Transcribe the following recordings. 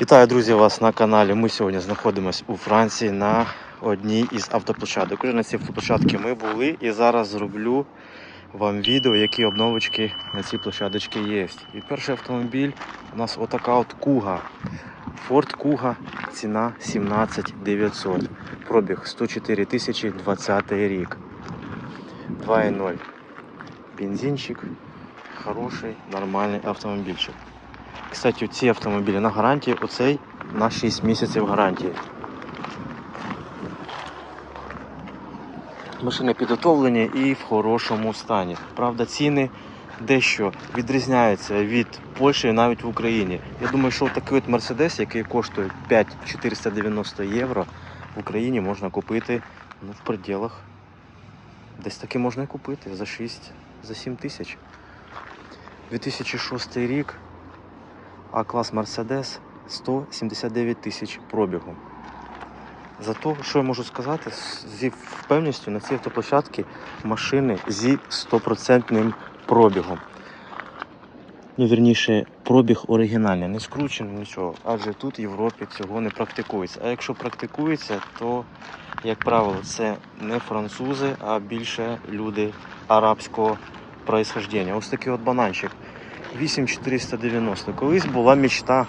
Вітаю, друзі, вас на каналі. Ми сьогодні знаходимося у Франції на одній із автоплощадок. Уже на цій автоплощадці ми були і зараз зроблю вам відео, які обновочки на цій площадочці є. І перший автомобіль у нас отака от Куга. Ford Kuga, ціна 17 900. Пробіг 104 тисячі 20 рік. 2.0. Бензинчик. Хороший, нормальний автомобільчик. Кстати, ці автомобілі на гарантії, оцей на 6 місяців гарантії. Машини підготовлені і в хорошому стані. Правда, ціни дещо відрізняються від Польщі і навіть в Україні. Я думаю, що такий от Мерседес, який коштує 5490 євро, в Україні можна купити ну, в пределах. Десь таки можна купити за 6, за 7 тисяч. 2006 рік. А клас Mercedes 179 тисяч пробігу. Зато, що я можу сказати, зі впевненістю на цій автоплощадці машини зі 100% пробігом. Ну, вірніше, пробіг оригінальний, не скручений, нічого. Адже тут в Європі цього не практикується. А якщо практикується, то, як правило, це не французи, а більше люди арабського происхождення. Ось такий от бананчик. 8490. Колись була мечта.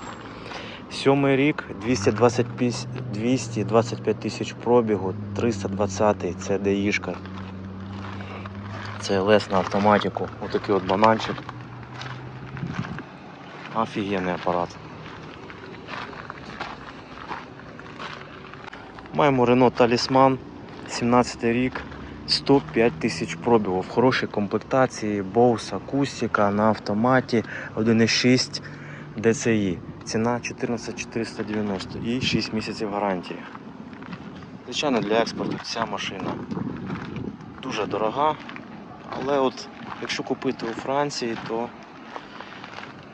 Сьомий рік 225, 225 тисяч пробігу, 320-й, це ДІшка. Це ЛС на автоматику. Отакий от бананчик. Офігенний апарат. Маємо Renault Talisman, 17 рік, 105 тисяч пробігу в хорошій комплектації, Bose, акустика на автоматі 1.6 DCI. Ціна 14490 і 6 місяців гарантії. Звичайно, для експорту ця машина дуже дорога, але от якщо купити у Франції, то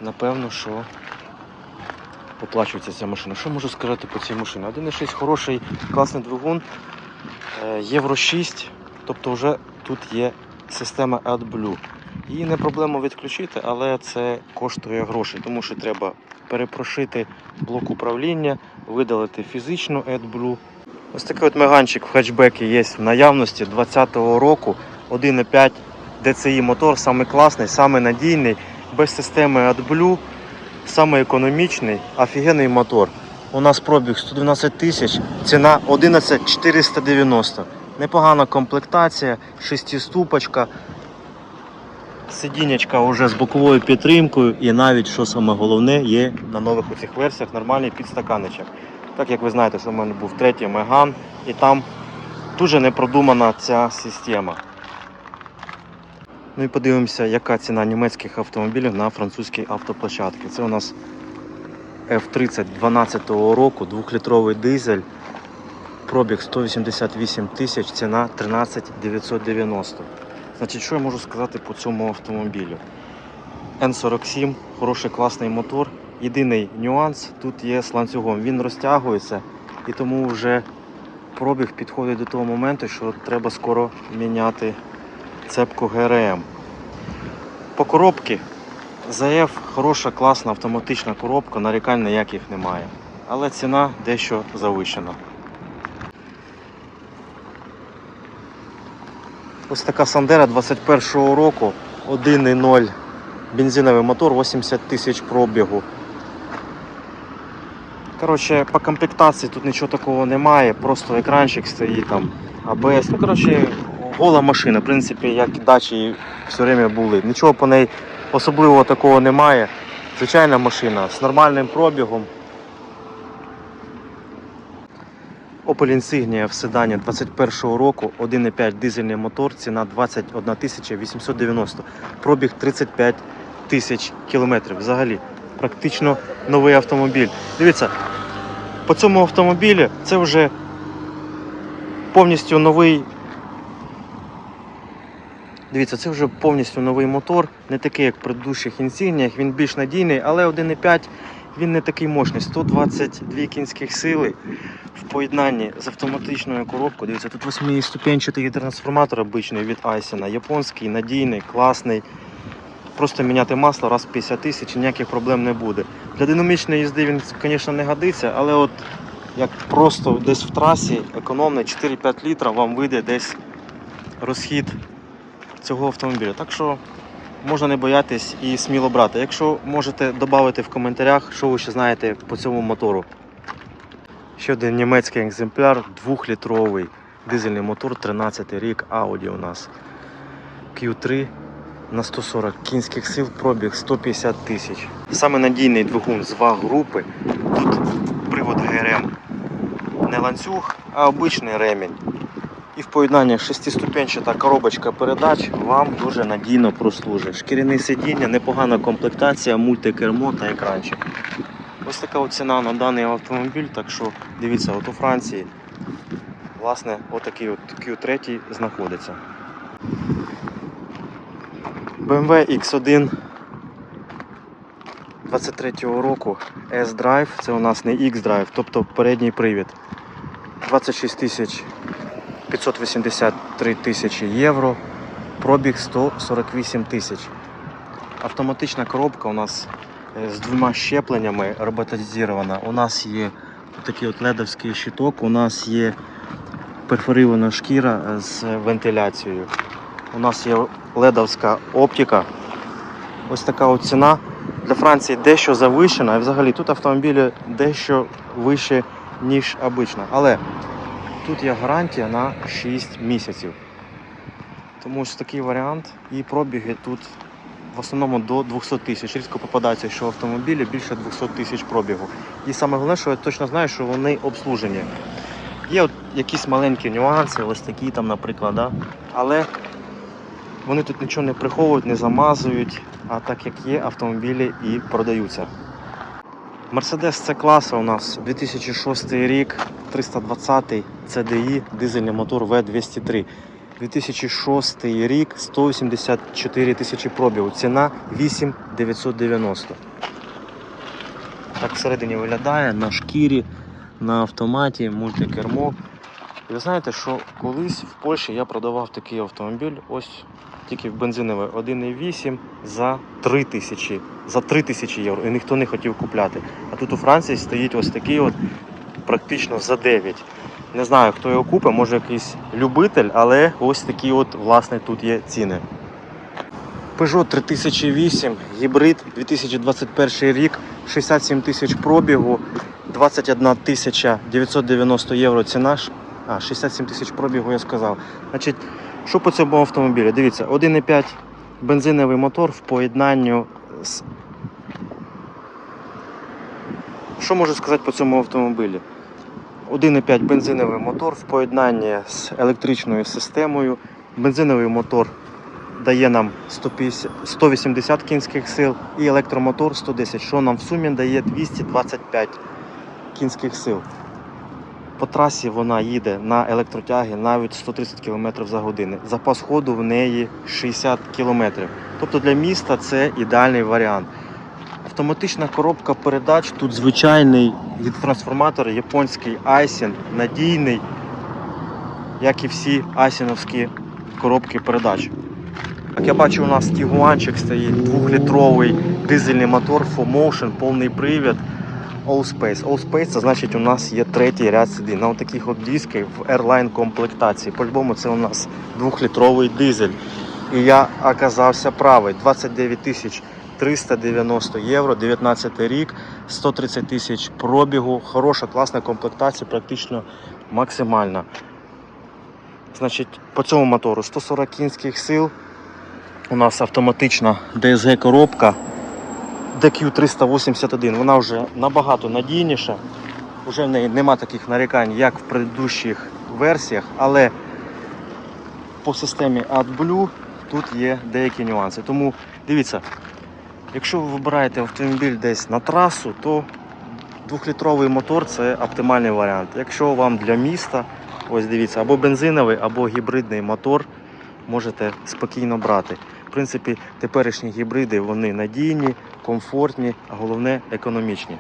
напевно, що оплачується ця машина. Що можу сказати по цій машині? 1.6 хороший, класний двигун, е, Євро 6, тобто вже тут є система AdBlue. Її не проблема відключити, але це коштує грошей, тому що треба перепрошити блок управління, видалити фізичну AdBlue. Ось такий от меганчик в хетчбекі є в наявності 2020 року. 1.5 DCI мотор, самий класний, самий надійний, без системи AdBlue, самий економічний, офігенний мотор. У нас пробіг 112 тисяч, ціна 11 490. Непогана комплектація, шестиступочка, сидіннячка вже з боковою підтримкою і навіть, що саме головне, є на нових цих версіях нормальний підстаканничок. Так як ви знаєте, що в мене був третій Меган, і там дуже непродумана ця система. Ну і подивимося, яка ціна німецьких автомобілів на французькій автоплощадці. Це у нас F30 12 року, 2-літровий дизель, пробіг 188 тисяч, ціна 13 990. Значить, що я можу сказати по цьому автомобілю? N47, хороший класний мотор. Єдиний нюанс тут є з ланцюгом. Він розтягується і тому вже пробіг підходить до того моменту, що треба скоро міняти цепку ГРМ. По коробці ЗФ хороша, класна автоматична коробка, нарікань ніяких немає. Але ціна дещо завищена. Ось така Сандера 21-го року, 1.0 бензиновий мотор, 80 тисяч пробігу. Коротше, по комплектації тут нічого такого немає, просто екранчик стоїть там, АБС. Ну, коротше, гола машина, в принципі, як і дачі все время були. Нічого по неї особливого такого немає. Звичайна машина з нормальним пробігом. Opel Insignia в седані 21-го року, 1,5 дизельний мотор, ціна 21 890, пробіг 35 тисяч кілометрів. Взагалі, практично новий автомобіль. Дивіться, по цьому автомобілі це вже повністю новий. Дивіться, це вже повністю новий мотор, не такий, як в предыдущих інсігніях, він більш надійний, але 1,5 він не такий мощний. 122 кінських сили в поєднанні з автоматичною коробкою. Дивіться, тут 8-ступенчатий трансформатор обичний від Айсена. Японський, надійний, класний. просто міняти масло раз в 50 тисяч ніяких проблем не буде. Для динамічної їзди він, звісно, не годиться, але от як просто десь в трасі економний 4-5 літрів вам вийде десь розхід цього автомобіля. Так що можна не боятись і сміло брати. Якщо можете додати в коментарях, що ви ще знаєте по цьому мотору. Ще один німецький екземпляр, 2-літровий дизельний мотор, 13 рік, Audi у нас. Q3 на 140 кінських сил, пробіг 150 тисяч. Саме надійний двигун з ваг групи. Тут привод ГРМ. Не ланцюг, а обичний ремінь. І в поєднанні шестиступенчата коробочка передач вам дуже надійно прослужить. Шкіряне сидіння, непогана комплектація, мультикермо та екранчик. Ось така ціна на даний автомобіль, так що дивіться, от у Франції власне отакий от Q3 знаходиться. BMW X1 23-го року S-Drive, це у нас не X-Drive, тобто передній привід. 26 тисяч 583 тисячі євро, пробіг 148 тисяч. Автоматична коробка у нас е, з двома щепленнями роботизована. У нас є такий от ледовський щиток, у нас є перфорирована шкіра е, з вентиляцією. У нас є ледовська оптика. Ось така от ціна. Для Франції дещо завищена, і взагалі тут автомобілі дещо вище, ніж обично. Але тут є гарантія на 6 місяців. Тому ось такий варіант. І пробіги тут в основному до 200 тисяч. Рідко попадається, що автомобілі більше 200 тисяч пробігу. І саме головне, що я точно знаю, що вони обслужені. Є от якісь маленькі нюанси, ось такі там, наприклад, да? але вони тут нічого не приховують, не замазують, а так як є, автомобілі і продаються. Mercedes c класу у нас 2006 рік, 320 CDI, дизельний мотор V203. 2006 рік, 184 тисячі пробігу. Ціна 8990. Так всередині виглядає на шкірі, на автоматі, мультикермо. І ви знаєте, що колись в Польщі я продавав такий автомобіль, ось тільки бензиновий 1,8 за 3 тисячі, за 3 тисячі євро. І ніхто не хотів купляти. А тут у Франції стоїть ось такий от практично за 9. Не знаю, хто його купить, може якийсь любитель, але ось такі от власне тут є ціни. Peugeot 3008, гібрид 2021 рік, 67 тисяч пробігу, 21 тисяча 990 євро ціна. А, 67 тисяч пробігу я сказав. Значить, що по цьому автомобілю? Дивіться, 1,5 бензиновий мотор в поєднанні з. Що можу сказати по цьому автомобілі? 1,5 бензиновий мотор в поєднанні з електричною системою. Бензиновий мотор дає нам 150, 180 кінських сил і електромотор 110, що нам в сумі дає 225 кінських сил. По трасі вона їде на електротягі навіть 130 км за годину. Запас ходу в неї 60 км. Тобто для міста це ідеальний варіант. Автоматична коробка передач, тут звичайний гідротрансформатор, японський Айсін, надійний, як і всі айсіновські коробки передач. Як я бачу, у нас тігуанчик стоїть, 2-літровий дизельний мотор, 4Motion, повний привід. Allspace. Allspace це значить у нас є третій ряд сидінь. На таких от дисках в Airline комплектації. По-любому це у нас 2-літровий дизель. І я оказався правий. 29 тисяч 390 євро, 19 рік, 130 тисяч пробігу, хороша, класна комплектація, практично максимальна. Значить, по цьому мотору 140 кінських сил. У нас автоматична DSG коробка DQ381. Вона вже набагато надійніша. Вже в неї нема таких нарікань, як в предыдущих версіях, але по системі AdBlue тут є деякі нюанси. Тому дивіться, якщо ви вибираєте автомобіль десь на трасу, то 2-літровий мотор це оптимальний варіант. Якщо вам для міста, ось дивіться, або бензиновий, або гібридний мотор можете спокійно брати. В принципі, теперішні гібриди вони надійні, комфортні, а головне економічні.